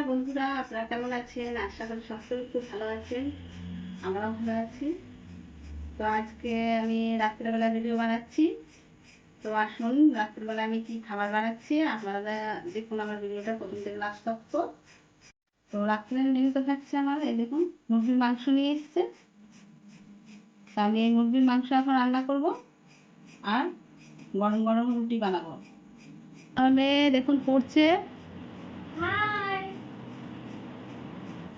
নমস্কার বন্ধুরা, আপনারা কেমন আছেন? আশা করি সকলে খুব ভালো আছেন। আমরাও ভালো আছি। তো আজকে আমি রাত্রেবেলা ভিডিও বানাচ্ছি। তো আসুন রাত্রেবেলা আমি কি খাবার বানাচ্ছি? আপনারা দেখুন আমার ভিডিওটা প্রথম থেকে লাস্ট তক্ত তো রাত্রের মেনু তো থাকছে আমার। এই দেখুন, মুরগির মাংস নিয়ে এসছে। তা আমি এই মুরগির মাংস এখন রান্না করব আর গরম গরম রুটি বানাবো। তাহলে দেখুন, পড়ছে।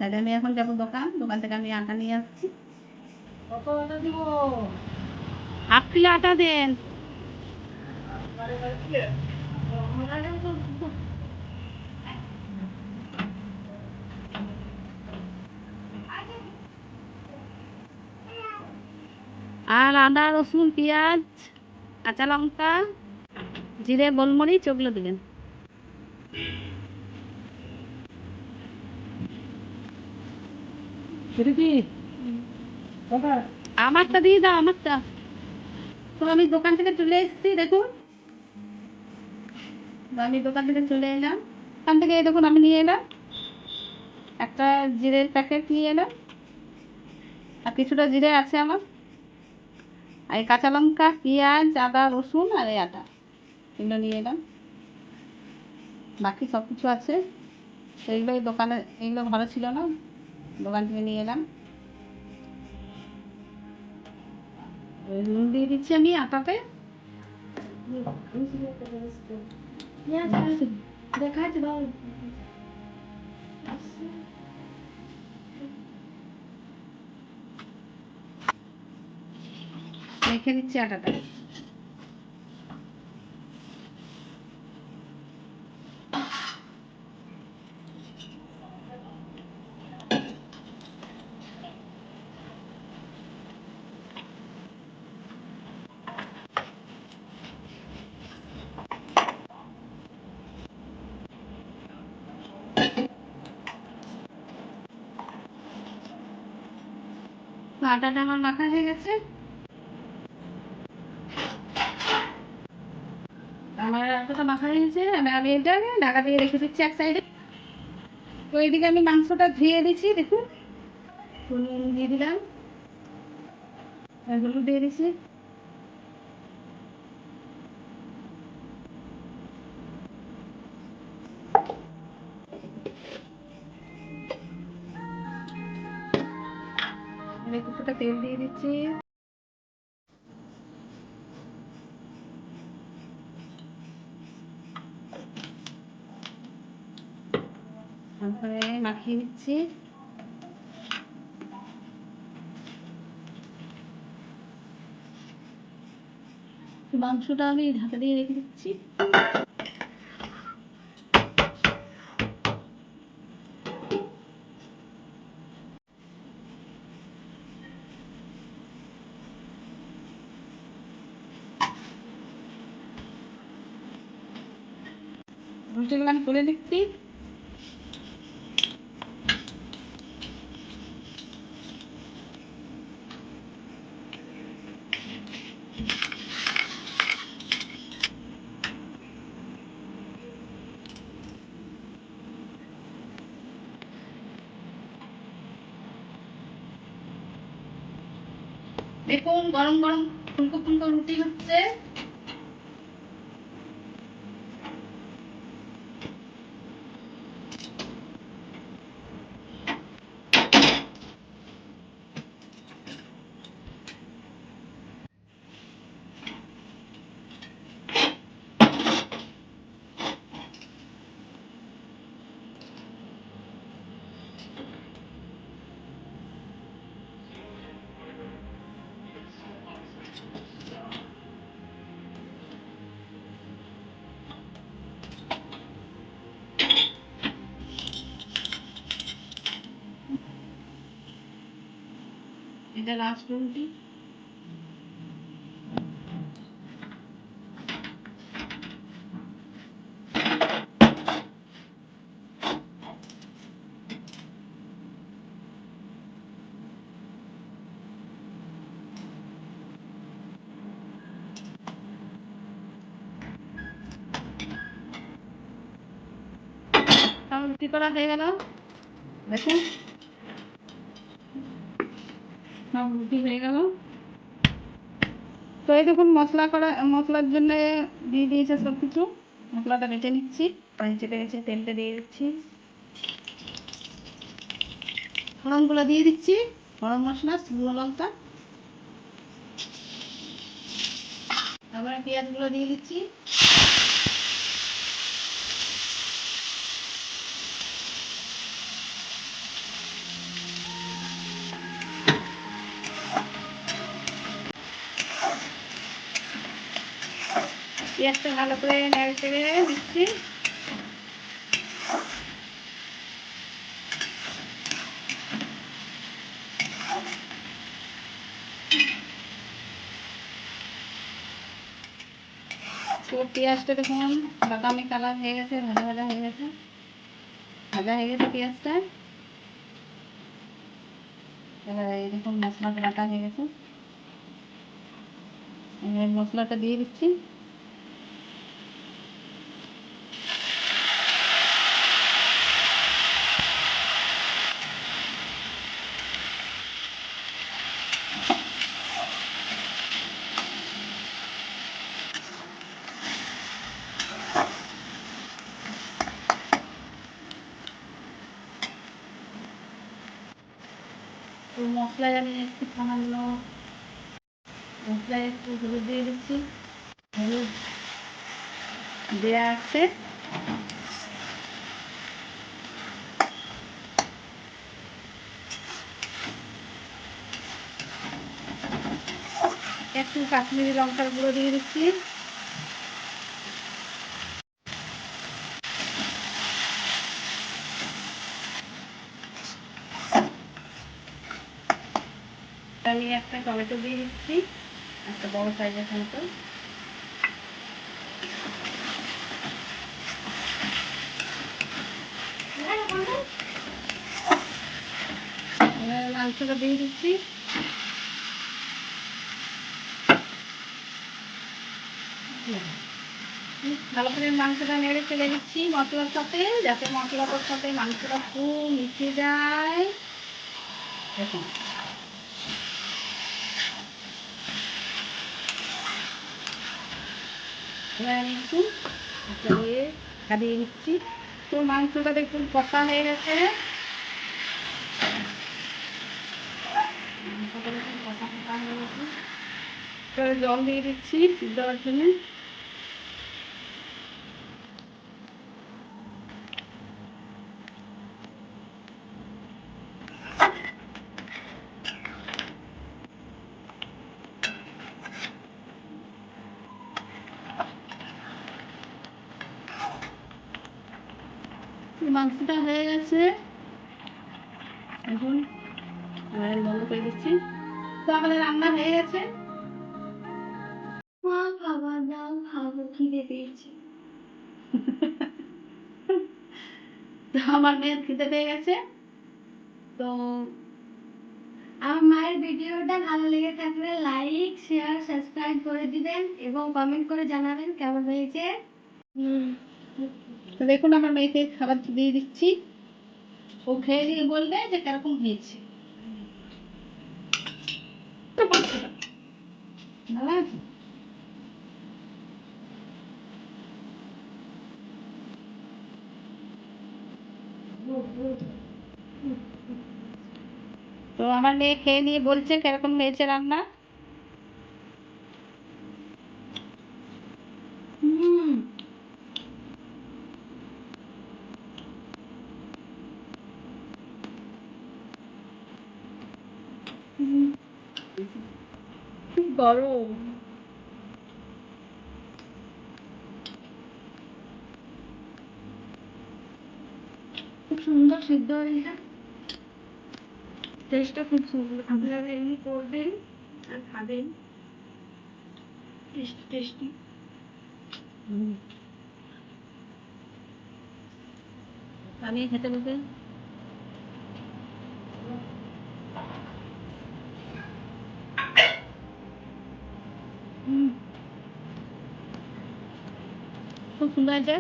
তাহলে আমি এখন যাব দোকান দোকান থেকে আমি আটা নিয়ে আসছি। কত আটা দিব? হাফ কিলো আটা দেন। আর আদা রসুন পেঁয়াজ কাঁচা লঙ্কা জিরে গোলমরিচ ওগুলো দিবেন। প্রীতি আমারটা দিয়ে দাও, আমারটা। তো আমি দোকান থেকে চলে এসেছি, দেখুন। আমি দোকান থেকে চলে এলাম। ওখান থেকে দেখুন, আমি নিয়ে এলাম। একটা জিরের প্যাকেট নিয়ে এলাম। আর কিছুটা জিরে আছে আমার। আর এই কাঁচা লঙ্কা, পেঁয়াজ, আদা, রসুন আর এই আটা। এগুলো নিয়ে এলাম। বাকি সব কিছু আছে। সেইগুলো দোকানে এইগুলো ভালো ছিল না। দোকান থেকে নিয়ে এলাম। নুন দিয়ে দিচ্ছি আমি আটাতে। দেখাচ্ছে ভালো রেখে দিচ্ছি আটাটা। তো আমার মাখা হয়ে গেছে? আমার আটাটা মাখা হয়ে গেছে? আমি এটাকে ঢাকা দিয়ে রেখে দিচ্ছি এক সাইডে তো এইদিকে আমি মাংসটা ধুয়ে দিচ্ছি, দেখুন। নুন দিয়ে দিলাম। হলুদ দিয়ে দিচ্ছি। তারপরে মাখিয়ে দিচ্ছি মাংসটা আমি ঢাকা দিয়ে রেখে দিচ্ছি। রুটিগুলো আমি তুলে নিচ্ছি। দেখুন গরম গরম ফুলকো ফুলকো রুটি হচ্ছে। এটা লাস্ট রুটি করা হয়ে গেল। দেখুন। সব রুটি হয়ে গেল। তো এই দেখুন, মশলা করা, মশলার জন্য দিয়ে দিয়েছে সব কিছু মশলাটা বেটে নিচ্ছি। পানি চেপে গেছে, তেলটা দিয়ে দিচ্ছি। ফোড়নগুলো দিয়ে দিচ্ছি। ফোড়ন মশলা, শুকনো লঙ্কা। তারপরে পেঁয়াজগুলো দিয়ে দিচ্ছি। পেঁয়াজটা ভালো করে নেড়ে চেড়ে দিচ্ছি। তো পেঁয়াজটা দেখুন, বাদামি কালার হয়ে গেছে, ভাজা ভাজা হয়ে গেছে। ভাজা হয়ে গেছে পেঁয়াজটা। এবার দেখুন মশলাটা বাটা হয়ে গেছে। মশলাটা দিয়ে দিচ্ছি। তো মশলায় আমি একটু সামান্য মশলায় একটু হলুদ দিয়ে দিচ্ছি। হলুদ দেওয়া আছে। একটু কাশ্মীরি লঙ্কার গুঁড়ো দিয়ে দিচ্ছি। একটা টমেটো দিয়ে দিচ্ছি, একটা বড় সাইজের টমেটো। মাংসটা দিয়ে দিচ্ছি। ভালো করে মাংসটা নেড়ে ফেলে দিচ্ছি মশলার সাথে, যাতে মশলাটার সাথে মাংসটা খুব মিশে যায়। দেখুন। মাংসটা দেখুন কষা হয়ে গেছে জল দিয়ে দিচ্ছি সিদ্ধ জন্য। মাংসটা হয়ে গেছে। এখন এবার বন্ধ করে দিচ্ছি। তো আমাদের রান্না হয়ে গেছে। মা খাবার দাও খাব খিদে পেয়েছে। তো আমার মেয়ের খিদে পেয়ে গেছে। তো আমার মায়ের ভিডিওটা ভালো লেগে থাকলে লাইক শেয়ার সাবস্ক্রাইব করে দিবেন এবং কমেন্ট করে জানাবেন কেমন হয়েছে। তো দেখুন, আমার মেয়েকে খাবার দিয়ে দিচ্ছি। ও খেয়ে দিয়ে বলবে যে কীরকম হয়েছে। তো আমার মেয়ে খেয়ে নিয়ে বলছে কীরকম হয়েছে রান্না হুম খুব গরম খুব সুন্দর সিদ্ধ হয়েছে। টেস্টটা খুব সুন্দর। আপনারা এমনি করবেন আর খাবেন। টেস্টি টেস্টি আমি খেতে বলতে হুম খুব সুন্দর আছে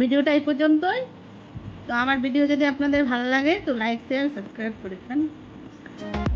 ভিডিওটা এই পর্যন্তই। তো আমার ভিডিও যদি আপনাদের ভালো লাগে, তো লাইক শেয়ার সাবস্ক্রাইব করে দেন